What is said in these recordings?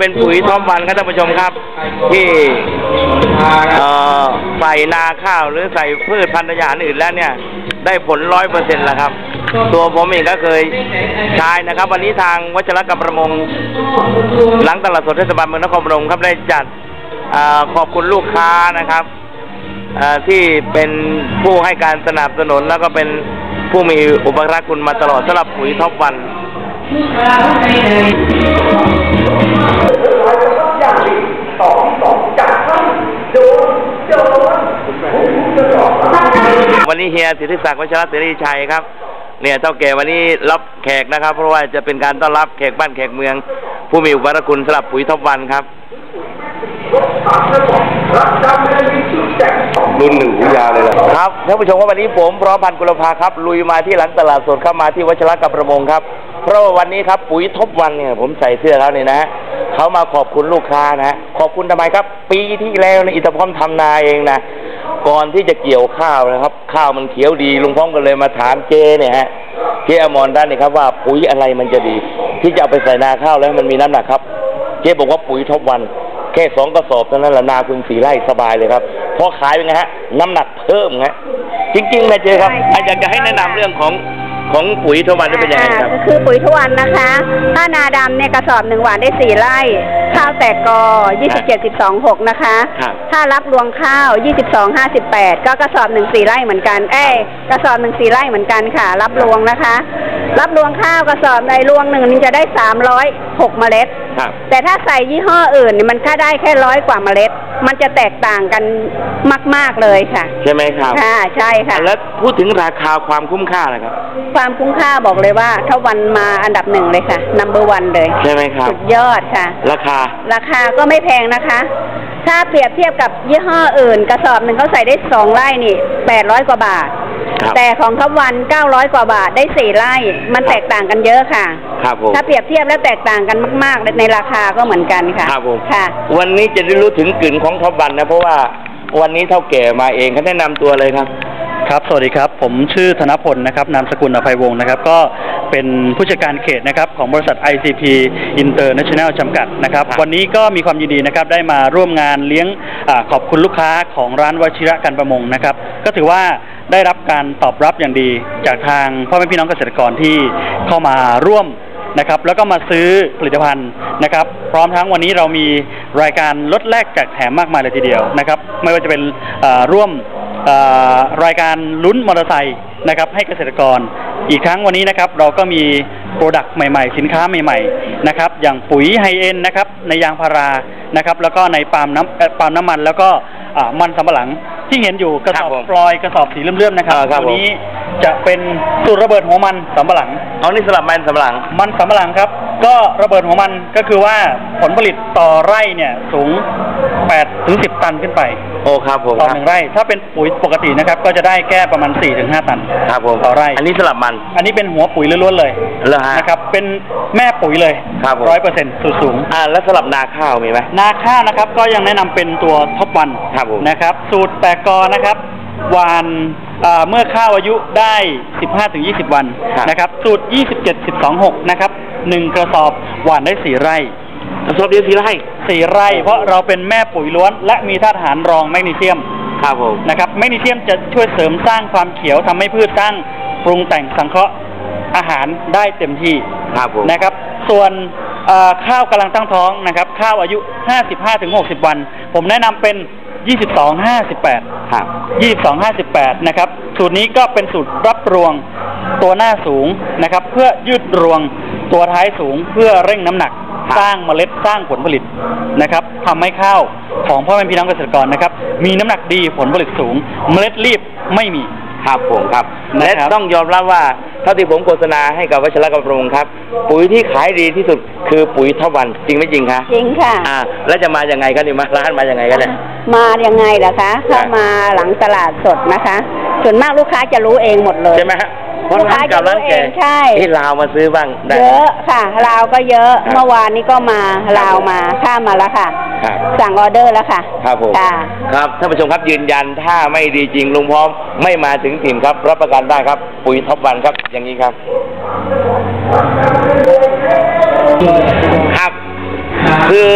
เป็นปุ๋ยท็อปวันครับท่านผู้ชมครับ ที่ใส่นาข้าวหรือใส่พืชพันธุ์อาหารอื่นแล้วเนี่ย ได้ผลร้อยเปอร์เซ็นต์แล้วครับ ตัวผมเองก็เคยใช้นะครับ วันนี้ทางวัชรกรรมประมง หลังตลาดสดเทศบาลเมืองนครพนมครับได้จัดอขอบคุณลูกค้านะครับที่เป็นผู้ให้การสนับสนุนแล้วก็เป็นผู้มีอุปการะคุณมาตลอดสำหรับปุ๋ยท็อปวัน วันนี้เฮียสิทธิศักดิ์วัชรศิริชัยครับ เนี่ยเท่าแก่วันนี้รับแขกนะครับ เพราะว่าจะเป็นการต้อนรับแขกบ้านแขกเมือง ผู้มีอุปการะคุณสำหรับปุ๋ยท็อปวันครับรุ่นหนึ่งวิทยาเลยนะครับครับท่านผู้ชมว่าวันนี้ผมพร้อมพันธุ์กุลภาครับ ลุยมาที่หลังตลาดสดเข้ามาที่วัชรกับประมงครับ เพราะว่าวันนี้ครับปุ๋ยทบวันเนี่ย ผมใส่เสื้อเขาเนี่ยนะฮะเขามาขอบคุณลูกค้านะฮะขอบคุณทำไมครับ ปีที่แล้วในยอิตาพร้อมทำนาเองนะก่อนที่จะเกี่ยวข้าวนะครับ ข้าวมันเขียวดีลุงพ้อมก็เลยมาถามเจเนี่ยฮะเจอมรด้านนี่ครับว่าปุ๋ยอะไรมันจะดี ที่จะเอาไปใส่นาข้าวแล้วมันมีน้ำหนักครับ เจ๊บอกว่าปุ๋ยทบวัน แค่สองกระสอบเท่านั้นแหละนาคุณสีไร่สบายเลยครับพอขายเป็นไงฮะ น้ำหนักเพิ่มฮะจริงๆนะเจ๊ครับใช่อะอยากจะให้แนะนำเรื่องของ ของปุ๋ยทวันนี่เป็นยังไงครับ อ่าคือปุ๋ยทวันนะคะ ถ้านาดำเนี่ยกระสอบหนึ่งหวานได้สี่ไร่ ข้าวแตกกอยี่สิบเจ็ดสิบสองหกนะคะ ครับถ้ารับรวงข้าวยี่สิบสองห้าสิบแปดก็กระสอบหนึ่งสี่ไร่เหมือนกัน เอ้ยกระสอบหนึ่งสี่ไร่เหมือนกันค่ะ รับรวงนะคะ รับรวงข้าวกระสอบในรวงหนึ่งนี่จะได้สามร้อยหกเมล็ด ครับ แต่ถ้าใส่ยี่ห้ออื่นเนี่ยมันก็ได้แค่ร้อยกว่าเมล็ด มันจะแตกต่างกันมาก ๆ เลยค่ะ ใช่ไหมครับค่ะ ใช่ค่ะ แล้วพูดถึงราคาความคุ้มค่านะครับ ความคุ้มค่าบอกเลยว่าถ้าวันมาอันดับหนึ่งเลยค่ะนัมเบอร์วันเลย ใช่ไหมครับ สุดยอดค่ะ ราคาราคาก็ไม่แพงนะคะ ถ้าเปรียบเทียบกับยี่ห้ออื่น กระสอบหนึ่งเขาใส่ได้สองไร่นี่แปดร้อยกว่าบาท ครับแต่ของทับวันเก้าร้อยกว่าบาทได้สี่ไร่ มันแตกต่างกันเยอะค่ะ ครับผม ถ้าเปรียบเทียบแล้วแตกต่างกันมาก ๆ ในราคาก็เหมือนกันค่ะครับผมค่ะ วันนี้จะได้รู้ถึงกลิ่นของทบวันนะ เพราะว่าวันนี้เท่าแก่มาเองเขาแนะนำตัวเลยครับ ครับสวัสดีครับ ผมชื่อธนพลนะครับนามสกุลอภัยวงศ์นะครับ ก็เป็นผู้จัดการเขตนะครับของบริษัท ICP International จำกัดนะครับครับวันนี้ก็มีความยินดีนะครับได้มาร่วมงานเลี้ยงอาขอบคุณลูกค้าของร้านวชิระกันประมงนะครับ ก็ถือว่าได้รับการตอบรับอย่างดีจากทางพ่อแม่พี่น้องเกษตรกรที่เข้ามาร่วมนะครับแล้วก็มาซื้อผลิตภัณฑ์นะครับ พร้อมทั้งวันนี้เรามีรายการลดแลกแจกแถมมากมายเลยทีเดียวนะครับ ไม่ว่าจะเป็นเอ่อร่วมเอ่อ รายการลุ้นมอเตอร์ไซค์นะครับให้เกษตรกร อีกทั้งวันนี้นะครับเราก็มีโปรดักต์ใหม่ๆ สินค้าใหม่ๆนะครับอย่างปุ๋ยไฮเอ็นนะครับในยางพารานะครับแล้วก็ในปาล์มน้ำเอ่อปาล์มน้ำมัน แล้วก็อ่ามันสำปะหลังที่เห็นอยู่กระสอบครับผมฟลอยด์กระสอบสีเลื่อมๆนะครับอ่าครับตัวนี้จะเป็นสูตรระเบิดหัวมันสำปะหลังเอานี่สลับมันสำหลังมันสำปะหลังครับ ก็ระเบิดของมันก็คือว่าผลผลิตต่อไร่เนี่ยสูง8ถึง10 ตันขึ้นไปโอ้ครับผมต่อคหรับนึ่งไร่ ถ้าเป็นปุ๋ยปกตินะครับ ก็จะได้แค่ประมาณ4ถึง5ตัน ครับผมต่อไร่ อันนี้สลับมัน อันนี้เป็นหัวปุ๋ยล้วนๆเลยเหรอฮะนะครับเป็นแม่ปุ๋ยเลยครับผมร้อยเปอร์เซ็นต์สูตรสูงอ่าแล้วสลับนาข้าวมีไหมนาข้าวนะครับก็ยังแนะนำเป็นตัวท็อปวันครับผมนะครับ สูตรแตกกอนะครับหวานเอ่อเมื่อข้าวอายุได้ 15-20 วันครับนะครับ สูตร 27-12-6 นะครับ หนึ่งกระสอบหวานได้สี่ไร่กระสอบเดียวสีไร่สี่ไร่ เพราะเราเป็นแม่ปุ๋ยล้วน และมีธาตุอาหารรองแมกนีเซียมครับผมนะครับแมกนีเซียมจะช่วยเสริมสร้างความเขียวทำให้พืชสร้างปรุงแต่งสังเคราะห์อาหารได้เต็มที่ครับผมนะครับ ส่วนเอ่อข้าวกำลังตั้งท้องนะครับ ข้าวอายุ 55-60 วัน ผมแนะนำเป็น 22-58 ครับ 22-58 นะครับ สูตรนี้ก็เป็นสูตรรับรวง ตัวหน้าสูงนะครับ เพื่อยืดรวงตัวท้ายสูงเพื่อเร่งน้ำหนักครับสร้างเมล็ดสร้างผลผลิตนะครับทำให้ข้าวของพ่อแม่พี่น้องเกษตรกรนะครับ มีน้ำหนักดีผลผลิตสูง เมล็ดรีบไม่มีครับผมครับนะครับและต้องยอมรับว่าเท่าที่ผมโฆษณาให้กับวัชรกรรมประมงครับ ปุ๋ยที่ขายดีที่สุดคือปุ๋ยทบวันจริงไม่จริงคะจริงค่ะอ่าแล้วจะมาอย่างไงกันนี่มาร้านมาอย่างไงกันเนี่ยมายังไงล่ะคะเข้ามาหลังตลาดสดนะคะ ส่วนมากลูกค้าจะรู้เองหมดเลยใช่ไหมฮะ เพราะลูกร้าค้านเกับร้านแกจะรู้เองใช่ ที่ลาวมาซื้อบ้างได้เยอะค่ะลาวก็เยอะ ครับเมื่อวานนี้ก็มาลาวมาข้ามมาแล้วค่ะ ครับ สั่งออเดอร์แล้วค่ะครับผมค่ะ ครับท่านผู้ชมครับยืนยันถ้าไม่ดีจริงลุงพร้อมไม่มาถึงถิ่นครับ รับประกันได้ครับ ปุ๋ยท็อปวันครับอย่างนี้ครับ ครับ คือ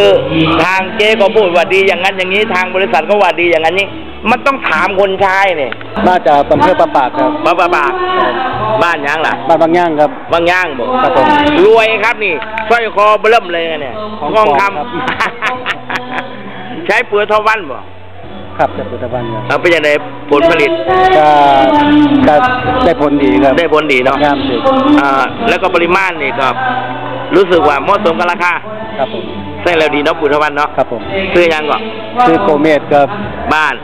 ทางเจ๊ก็พูดว่าดีอย่างนั้นอย่างนี้ ทางบริษัทก็ว่าดีอย่างนั้นนี้ มันต้องถามคนใช้เนี่ยน่าจะอำเภอประปากครับ บ้าบ้าบากบ้านยังล่ะ บ้านบางย่างครับ บางย่างบอกครับผมรวยครับนี่สร้อยคอเบิ่มเลยนะเนี่ยของทองคปลอมครับำ ใช้เปลือกทองวันบ่ครับจากพุทธบันครับเอาไปยังไงผลผลิตก็ก็ได้ผลดีครับได้ผลดีเนาะงามดีอ่าแล้วก็ปริมาณนี่ก็รู้สึกว่าเหมาะสมกับราคาครับผมใช่แล้วดีเนาะปุ๋ยทองวันเนาะครับผมซื้อยังก่อน ชื่อโกเมดครับบ้าน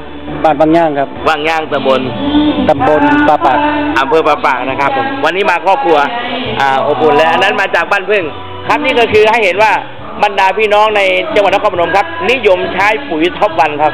บ้านบางย่างครับว่างย่างตำบลตำบลปลาปากอำเภอปะปากนะครับผมวันนี้มาครอบครัวอ่าอบอุ่นเลยอันนั้นมาจากบ้านพึ่ง ครับนี่ก็คือให้เห็นว่าบรรดาพี่น้องในจังหวัดนครพนมครับ นิยมใช้ปุ๋ยท็อปวันครับ